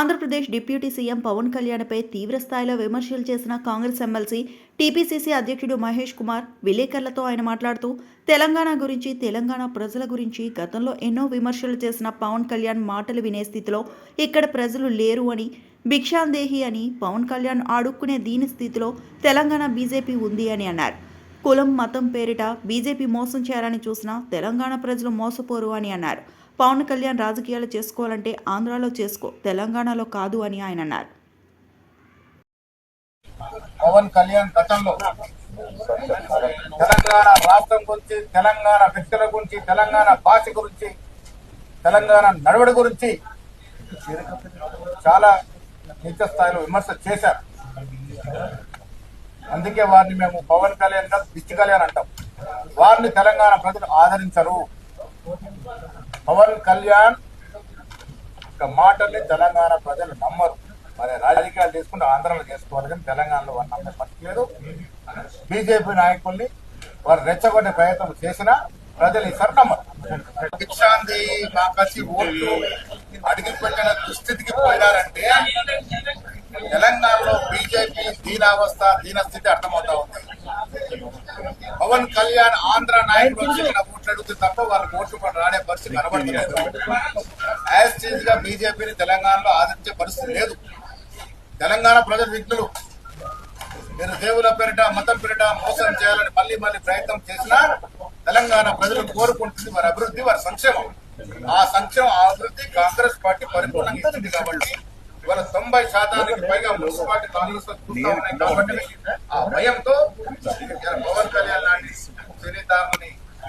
Andhra Pradesh deputy CM Pawan కళ్యాణ్పై తీవ్రస్థాయిలో విమర్శలు చేసిన కాంగ్రెస్ ఎమ్మెల్సీ టీపీసీసీ అధ్యక్షుడు మహేష్ కుమార్ విలేకరులతో ఆయన మాట్లాడుతూ తెలంగాణ గురించి తెలంగాణ ప్రజల గురించి గతంలో ఎన్నో విమర్శలు చేసిన పవన్ కళ్యాణ్ మాటలు వినే స్థితిలో ఇక్కడ ప్రజలు లేరు అని భిక్షాందేహి అని పవన్ కళ్యాణ్ ఆడుక్కునే దీని స్థితిలో తెలంగాణ బీజేపీ ఉంది అని అన్నారు. కులం మతం పేరిట బీజేపీ మోసం చేయాలని చూసినా తెలంగాణ ప్రజలు మోసపోరు అని అన్నారు. పవన్ కళ్యాణ్ రాజకీయాలు చేసుకోవాలంటే ఆంధ్రాలో చేసుకో తెలంగాణలో కాదు అని ఆయన అన్నారు. పవన్ కళ్యాణ్ గతంలో తెలంగాణ రాష్ట్రం గురించి తెలంగాణ వ్యక్తుల గురించి తెలంగాణ భాష గురించి తెలంగాణ నడవడి గురించి చాలా నిత్య స్థాయిలో విమర్శ చేశారు. అందుకే వారిని మేము పవన్ కళ్యాణ్ గారు కళ్యాణ్ అంటాం. వారిని తెలంగాణ ప్రజలు ఆదరించరు. పవన్ కళ్యాణ్ ఒక మాటల్ని తెలంగాణ ప్రజలు నమ్మరు. మరి రాజకీయాలు చేసుకుంటే ఆంధ్రలో చేసుకోవాలి కానీ తెలంగాణలో వారు నమ్మే పరిస్థితి లేదు. బీజేపీ నాయకుల్ని వారు రెచ్చగొట్టే ప్రయత్నం చేసినా ప్రజలు ఈసారి నమ్మరు. దీక్షాంతి మా కసి ఓట్లు అడిగి పెట్టిన దుస్థితికి పోయినారంటే తెలంగాణలో బీజేపీ దీనావస్థ దీనస్థితి అర్థమవుతా ఉంది. పవన్ కళ్యాణ్ ఆంధ్ర నాయకుడు వచ్చిన అడుగుతుంది తప్ప వాళ్ళకి ఓట్లు కూడా రానే పరిస్థితి కనబడలేదు యాజ్ చీజ్గా బీజేపీని తెలంగాణలో ఆదరించే పరిస్థితి లేదు. తెలంగాణ ప్రజల విఘ్నులు. మీరు దేవుల పేరిట మతం పేరిట మోసం చేయాలని మళ్ళీ మళ్ళీ ప్రయత్నం చేసినా తెలంగాణ ప్రజలు కోరుకుంటుంది వారి అభివృద్ధి వారి సంక్షేమం. ఆ సంక్షేమం ఆ అభివృద్ధి కాంగ్రెస్ పార్టీ పరిపూర్ణంగా ఇస్తుంది కాబట్టి ఇవాళ తొంభై శాతానికి పైగా మున్సిపాలిటీ కాంగ్రెస్లో చూస్తా ఉన్నాయి కాబట్టి ఆ భయంతో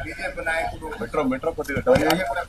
పవన్ కళ్యాణ్ లాంటి సినీ తామని